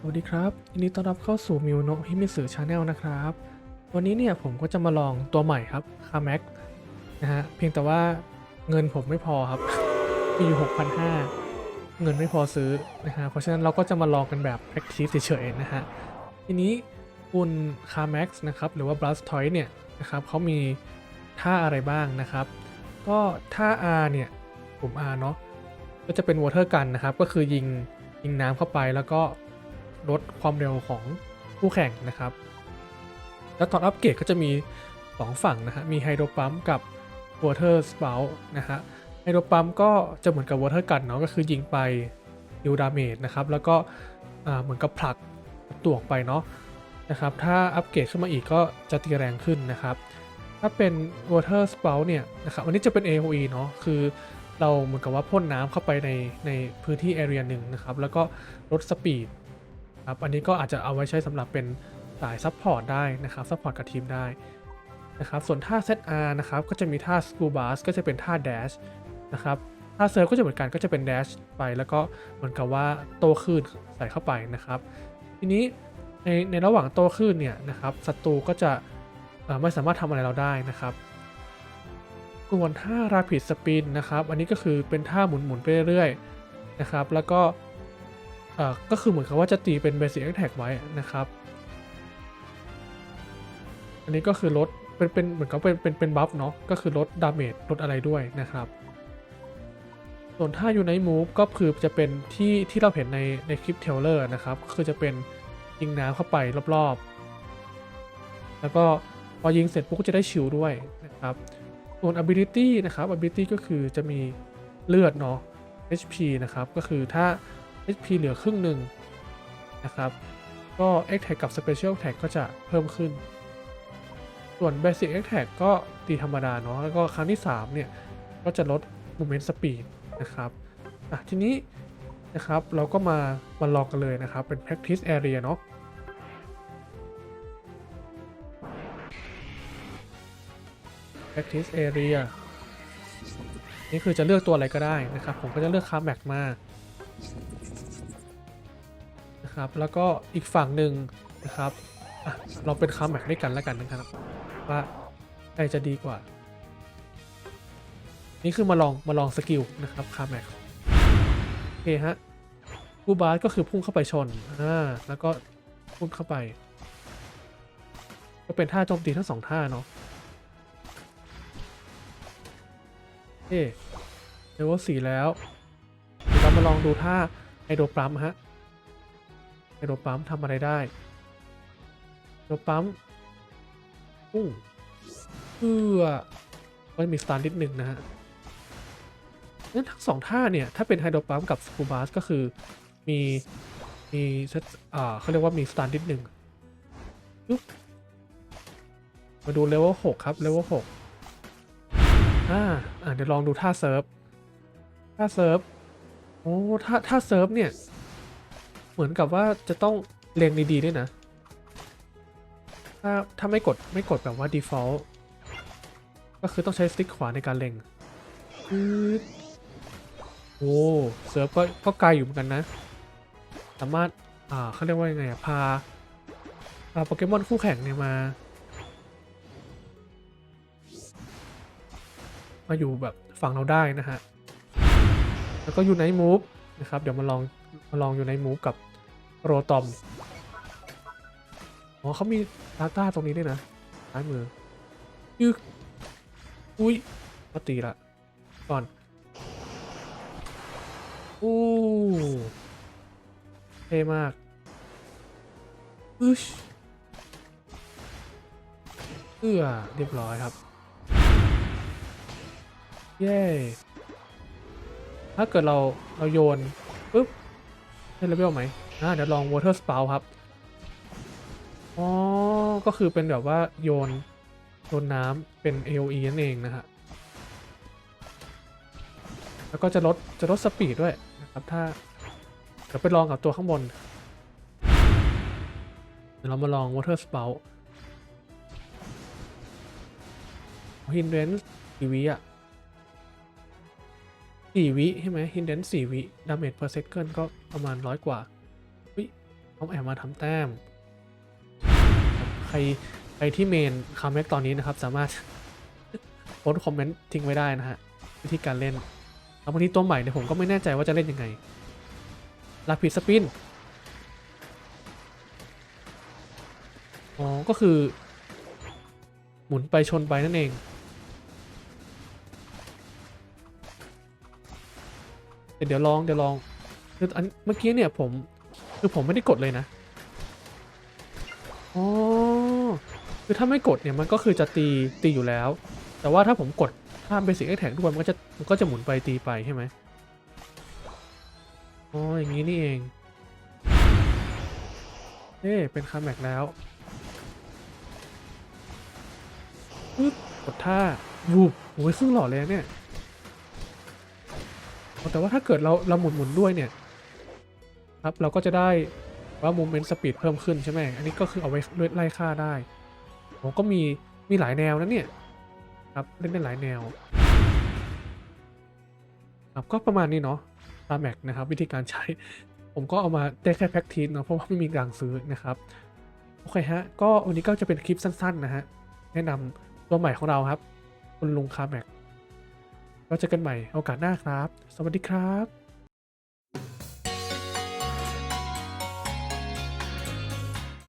สวัสดีครับยินดีต้อนรับเข้าสู่มิวโนะฮิมิสึชาแนลนะครับ วันนี้เนี่ยผมก็จะมาลองตัวใหม่ครับคาแม็กนะฮะ เพียงแต่ว่าเงินผมไม่พอครับ มีอยู่ 6,500 เงินไม่พอซื้อนะฮะ เพราะฉะนั้นเราก็จะมาลองกันแบบ practice เฉยๆนะฮะ ทีนี้คุณคาแม็กนะครับ หรือว่า Blast Toy เนี่ยนะครับเขามีท่าอะไรบ้างนะครับ ก็ท่า R เนี่ยปุ่ม R เนาะก็จะเป็น Water Gun นะครับ ก็คือยิงยิงน้ำเข้าไปแล้วก็ ลดความเร็วของคู่แข่งนะครับ แล้วตอนอัปเกรดก็จะมี 2 ฝั่งนะฮะ มีไฮโดรปั๊มกับ Water Spout นะฮะ ไฮโดรปั๊มก็จะเหมือนกับ Water Gun เนาะ ก็คือยิงไปดิวดาเมจนะครับ แล้วก็เหมือนกับผลักตัวออกไปเนาะนะครับ ถ้าอัปเกรดขึ้นมาอีกก็จะตีแรงขึ้นนะครับ ถ้าเป็น Water Spout เนี่ยนะครับ อันนี้จะเป็น AOE เนาะ คือเราเหมือนกับว่าพ่นน้ำเข้าไปในในพื้นที่ area หนึ่งนะครับ แล้วก็ลดสปีด ครับอันนี้ก็อาจจะเอาไว้ใช้สำหรับเป็นสายซัพพอร์ตได้นะครับซัพพอร์ตกับทีมได้นะครับส่วนท่า ZR นะครับก็จะมีท่า School Bus ก็จะเป็นท่า Dash นะครับท่าเซิร์ฟก็จะเหมือนกันก็จะเป็น Dash ไป แล้วก็เหมือนกับว่าโตคลื่นใส่เข้าไปนะครับ ทีนี้ในในระหว่างโตคลื่นเนี่ยนะครับศัตรูก็จะไม่สามารถทำอะไรเราได้นะครับส่วนท่า Rapid Spin นะครับ อันนี้ก็คือเป็นท่าหมุนๆไปเรื่อยๆนะครับ แล้วก็ อ่อก็คือเหมือนกับว่าจะตีเป็น Basic Attack ไว้นะครับ อันนี้ก็คือลดเป็นเป็นเหมือนกับเป็นเป็นเป็นบัฟเนาะก็คือลดดาเมจลดอะไรด้วยนะครับ ส่วนท่า Unite Move ก็คือจะเป็นที่ที่เราเห็นในในคลิปเทเลอร์นะครับก็คือจะเป็นยิงน้ำเข้าไปรอบๆ แล้วก็พอยิงเสร็จปุ๊บก็จะได้ชิลด้วยนะครับ ส่วน ability นะครับ ability ก็คือจะมีเลือดเนาะ HP นะครับ ก็คือถ้า HP เหลือครึ่งหนึ่งนะครับก็ attack กับ special attack ก็จะเพิ่มขึ้น ส่วน basic attack ก็ตีธรรมดาเนาะแล้วก็ครั้งที่ 3 เนี่ย ก็จะลด movement speed นะครับอะทีนี้นะครับเราก็มามาลองกันเลยนะครับ เป็น practice area เนาะ practice area นี่คือจะเลือกตัวอะไรก็ได้นะครับ ผมก็จะเลือกคาแม็กมา นะครับ แล้วก็อีกฝั่งหนึ่งนะครับเราเป็นคาแม็กด้วยกันแล้วกันนะครับ ว่าใครจะดีกว่า นี่คือมาลองมาลองสกิลนะครับคาแม็กโอเคฮะกูบาสก็คือพุ่งเข้าไปชนอ่าแล้วก็พุ่งเข้าไป ก็เป็นท่าโจมตีทั้งสองท่าเนาะเอ๊เลเวลสี่แล้ว เรามาลองดูท่าไฮโดรปั๊มฮะไฮโดรปั๊มทำอะไรได้ไฮโดรปั๊มอู้เพื่อก็มีสตาร์นิดหนึ่งนะฮะนั้นทั้งสองท่าเนี่ย ถ้าเป็นไฮโดรปั๊มกับสกูบาสก็คือมีมีเซตอ่าเขาเรียกว่ามีสตาร์นิดหนึ่งมาดูเลเวลหกครับเลเวลหกอ่าอ่าเดี๋ยวลองดูท่าเซิร์ฟ ท่าเซิร์ฟ อ้ท่าท่าเซิร์ฟเนี่ย เหมือนกับว่าจะต้องเรียงดีๆด้วยนะ ถ้าถ้าไม่กดไม่กดแบบว่า default ก็คือต้องใช้สติ๊กขวาในการเล็งโอ้เซิร์ฟก็ก็ไกลอยู่เหมือนกันนะ สามารถ อ่าเขาเรียกว่ายังไงอะพาพาโปเกมอนคู่แข่งเนี่ยมา มาอยู่แบบฝั่งเราได้นะฮะ แล้วก็อยู่ในมูฟนะครับเดี๋ยวมาลองมาลองอยู่ในมูฟกับโรตอมอ๋อเขามีดาต้าตรงนี้ด้วยนะซ้ายมือยึกอุ้ยมาตีละก่อนอู้เท่มากอึชเอื้อเรียบร้อยครับ เย้ ถ้าเกิดเราเราโยนปุ๊บได้เลเวลไหมอ่าเดี๋ยวลอง water spout ครับ อ๋อ ก็คือเป็นแบบว่าโยนโยนน้ำเป็น AOE นั่นเองนะฮะ แล้วก็จะลดจะลดสปีดด้วยนะครับ ถ้าเดี๋ยวไปลองกับตัวข้างบน เดี๋ยวเรามาลอง water spout ฮินเดนกี่วิอะ สี่วิใช่ไหมฮินเดนสี่วิดาเมจ per second ก็ประมาณร้อยกว่าวิต้องแอบมาทำแต้ม ใครใครที่เมนคาแม็กตอนนี้นะครับ สามารถโพสต์คอมเมนต์ทิ้งไว้ได้นะฮะ วิธีการเล่นแล้ววันนี้ตัวใหม่เนี่ยผมก็ไม่แน่ใจว่าจะเล่นยังไงลาพิดสปินอ๋อ ก็คือ หมุนไปชนไปนั่นเอง เดี๋ยวเดี๋ยวลองเดี๋ยวลองคืออันเมื่อกี้เนี่ยผมคือผมไม่ได้กดเลยนะอ๋อคือถ้าไม่กดเนี่ยมันก็คือจะตีตีอยู่แล้ว แต่ว่าถ้าผมกดถ้าเบสิกแท็กทุกวันมันก็จะมันก็จะหมุนไปตีไปใช่ไหมอ๋ออย่างนี้นี่เองเอ๊เป็นคาแม็กแล้วปึ๊บกดท่าวูบโอ้ยครึ่งหล่อเลยเนี่ย แต่ว่าถ้าเกิดเราเราหมุนหมุนด้วยเนี่ยครับเราก็จะได้ว่า movement speed เพิ่มขึ้นใช่ไหมอันนี้ก็คือเอาไว้ไล่ค่าได้ผมก็มีมีหลายแนวนะเนี่ยครับเล่นได้หลายแนวครับก็ประมาณนี้เนาะตาแม็กนะครับ วิธีการใช้ ผมก็เอามาได้แค่แพ็กทีนเนาะเพราะว่าไม่มีกลางซื้อนะครับโอเคฮะก็วันนี้ก็จะเป็นคลิปสั้น ๆ นะฮะแนะนำตัวใหม่ของเราครับ คุณลุงคาแม็ก เราเจอกันใหม่โอกาสหน้าครับ สวัสดีครับ